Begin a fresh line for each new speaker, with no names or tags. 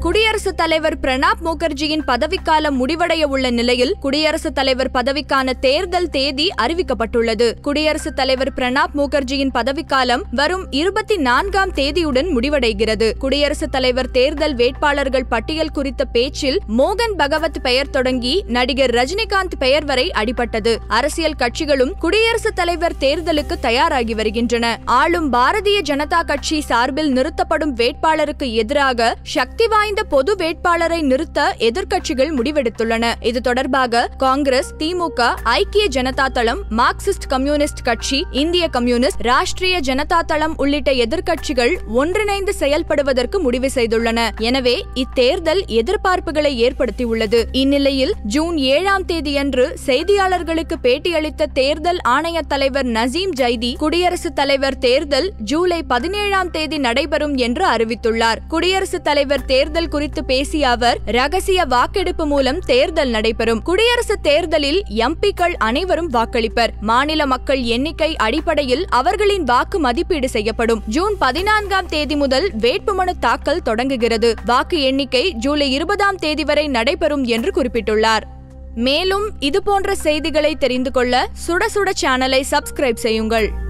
குடியரசுத் தலைவர் பிரணாப் முகர்ஜியின் பதவிக்காலம் முடிவடைய உள்ள நிலையில் குடியரசுத் தலைவர் பதவிக்கான தேர்தல் தேதி அறிவிக்கப்பட்டுள்ளது. குடியரசுத் தலைவர் பிரணாப் முகர்ஜியின் பதவிக்காலம் வரும் இருபத்தி நான்காம் தேதியுடன் முடிவடைகிறது. குடியரசுத் தலைவர் தேர்தல் வேட்பாளர்கள் பட்டியல் குறித்த பேச்சில் மோகன் பகவத் பெயர் தொடங்கி நடிகர் ரஜினிகாந்த் பெயர் வரை அடிபட்டது. அரசியல் கட்சிகளும் குடியரசுத் தலைவர் தேர்தலுக்கு தயாராகி வருகின்றன. ஆளும் பாரதிய ஜனதா கட்சி சார்பில் நிறுத்தப்படும் வேட்பாளருக்கு எதிராக சக்தி வாய்ந்த பொது வேட்பாளரை நிறுத்த எதிர்க்கட்சிகள் முடிவெடுத்துள்ளன. இது தொடர்பாக காங்கிரஸ் திமுக ஐக்கிய ஜனதா தளம் மார்க்சிஸ்ட் கம்யூனிஸ்ட் கட்சி இந்திய கம்யூனிஸ்ட் ராஷ்டிரிய ஜனதா தளம் உள்ளிட்ட எதிர்க்கட்சிகள் ஒன்றிணைந்து செயல்படுவதற்கு முடிவு செய்துள்ளன. எனவே இத்தேர்தல் எதிர்பார்ப்புகளை ஏற்படுத்தியுள்ளது. இந்நிலையில் ஜூன் ஏழாம் தேதியன்று செய்தியாளர்களுக்கு பேட்டியளித்த தேர்தல் ஆணைய தலைவர் நசீம் ஜைதி குடியரசுத் தலைவர் தேர்தல் ஜூலை பதினேழாம் தேதி நடைபெறும் என்று அறிவித்துள்ளார். குடியரசுத் தலைவர் தேர்தல் குறித்து பேசிய அவர் ரகசிய வாக்கெடுப்பு மூலம் தேர்தல் நடைபெறும். குடியரசுத் தேர்தலில் எம்பிக்கள் அனைவரும் வாக்களிப்பர். மாநில மக்கள் எண்ணிக்கை அடிப்படையில் அவர்களின் வாக்கு மதிப்பீடு செய்யப்படும். ஜூன் பதினான்காம் தேதி முதல் வேட்புமனு தாக்கல் தொடங்குகிறது. வாக்கு எண்ணிக்கை ஜூலை இருபதாம் தேதி வரை நடைபெறும் என்று குறிப்பிட்டுள்ளார். மேலும் இதுபோன்ற செய்திகளை தெரிந்து கொள்ள சுட சுட சேனலை சப்ஸ்கிரைப் செய்யுங்கள்.